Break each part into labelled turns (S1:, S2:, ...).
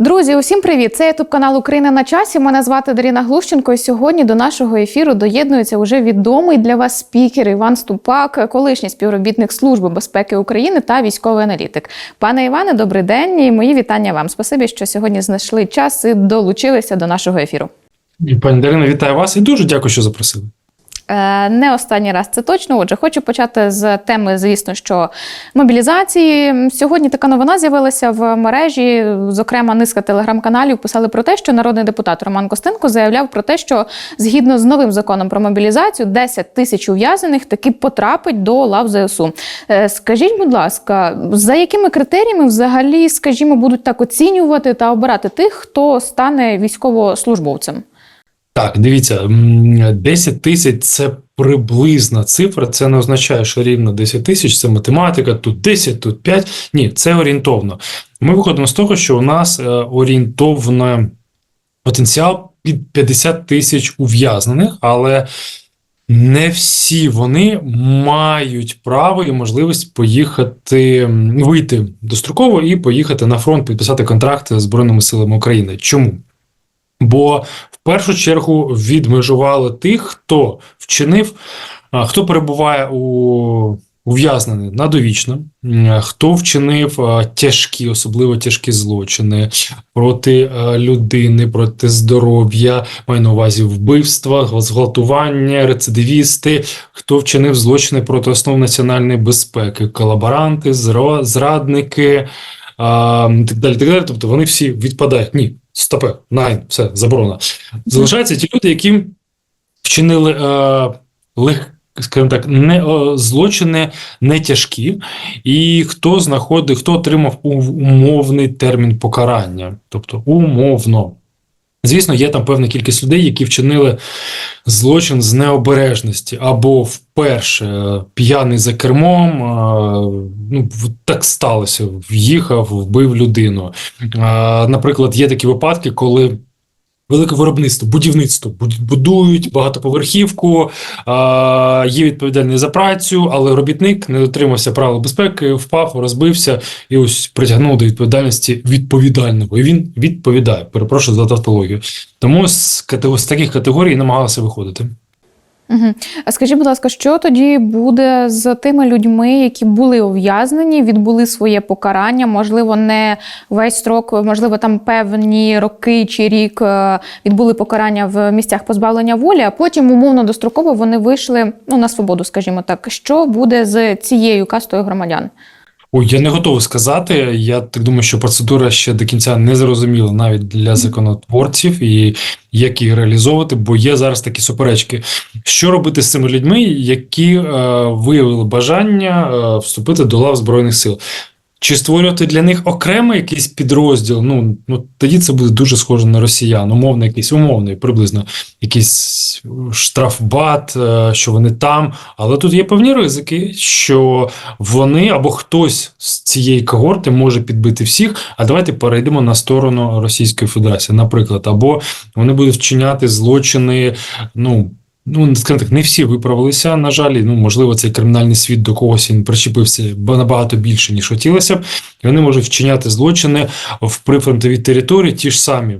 S1: Друзі, усім привіт! Це ютуб канал Україна на часі. Мене звати Даріна Глущенко. І сьогодні до нашого ефіру доєднується уже відомий для вас спікер Іван Ступак, колишній співробітник Служби безпеки України та військовий аналітик. Пане Іване, добрий день і мої вітання вам. Спасибі, що сьогодні знайшли час і долучилися до нашого ефіру.
S2: Пані Дарина, вітаю вас і дуже дякую, що запросили.
S1: Е, Не останній раз це точно. Отже, хочу почати з теми, звісно, що мобілізації. Сьогодні така новина з'явилася в мережі. Зокрема, низка телеграм-каналів писали про те, що народний депутат Роман Костенко заявляв про те, що згідно з новим законом про мобілізацію 10 тисяч ув'язнених таки потрапить до лав ЗСУ. Е, Скажіть, будь ласка, за якими критеріями взагалі, скажімо, будуть так оцінювати та обирати тих, хто стане військовослужбовцем?
S2: Так, дивіться, м, 10 тисяч це приблизна цифра. Це не означає, що рівно 10 тисяч це математика, тут 10, тут 5. Ні, це орієнтовно. Ми виходимо з того, що у нас е, орієнтовно потенціал під 50 тисяч ув'язнених, але не всі вони мають право і можливість поїхати вийти достроково і поїхати на фронт, підписати контракт з Збройними силами України. Чому? Бо в першу чергу відмежували тих, хто вчинив, хто перебуває у ув'язнений на довічно, хто вчинив тяжкі, особливо тяжкі злочини проти людини, проти здоров'я, маю на увазі вбивства, зґвалтування, рецидивісти, хто вчинив злочини проти основ національної безпеки, колаборанти, зрадники. І так далі, так далі. Тобто вони всі відпадають. Ні, стопе, найн, все, заборона. Залишаються ті люди, які вчинили е, лег, скажімо так, не, злочини не тяжкі, і хто знаходить, хто отримав умовний термін покарання, тобто умовно. Звісно, є там певна кількість людей, які вчинили злочин з необережності або вперше е, п'яний за кермом, е, ну так сталося, в'їхав, вбив людину. Е, Наприклад, є такі випадки, коли велике виробництво, будівництво будують багатоповерхівку, є відповідальний за працю, але робітник не дотримався правил безпеки, впав, розбився і ось притягнув до відповідальності відповідального. І він відповідає. Перепрошую за тавтологію. Тому з, таких категорій намагалися виходити.
S1: Угу. А скажіть, будь ласка, що тоді буде з тими людьми, які були ув'язнені, відбули своє покарання? Можливо, не весь строк, можливо, там певні роки чи рік е, відбули покарання в місцях позбавлення волі, а потім умовно достроково вони вийшли ну на свободу, скажімо так. Що буде з цією кастою громадян?
S2: Ой, я не готовий сказати. Я так думаю, що процедура ще до кінця не зрозуміла навіть для законотворців і як її реалізовувати, бо є зараз такі суперечки. Що робити з цими людьми, які е, виявили бажання е, вступити до лав Збройних сил? Чи створювати для них окремий якийсь підрозділ? Ну, ну тоді це буде дуже схоже на росіян, умовно, якийсь умовний, приблизно якийсь штрафбат, е, що вони там. Але тут є певні ризики, що вони або хтось з цієї когорти може підбити всіх. А давайте перейдемо на сторону Російської Федерації, наприклад, або вони будуть вчиняти злочини. Ну ну скажімо так, не всі виправилися. На жаль, ну можливо, цей кримінальний світ до когось він причепився набагато більше ніж хотілося б. І вони можуть вчиняти злочини в прифронтовій території, ті ж самі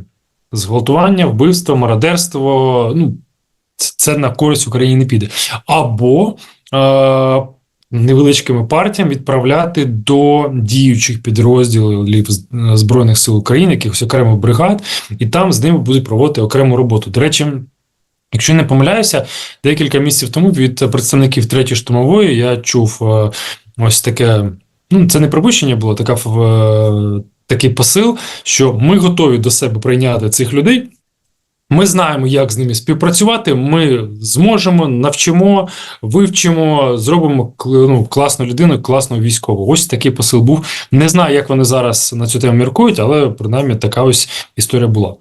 S2: зґвалтування, вбивство, мародерство. Ну це на користь Україні не піде. Або е, невеличкими партіями відправляти до діючих підрозділів Збройних сил України, якихось окремих бригад, і там з ними будуть проводити окрему роботу. До речі, якщо не помиляюся, декілька місяців тому від представників третьої штурмової я чув е, ось таке. Ну, це не припущення було, така е, такий посил, що ми готові до себе прийняти цих людей. Ми знаємо, як з ними співпрацювати. Ми зможемо, навчимо, вивчимо, зробимо ну, класну людину, класну військову. Ось такий посил був. Не знаю, як вони зараз на цю тему міркують, але принаймні така ось історія була.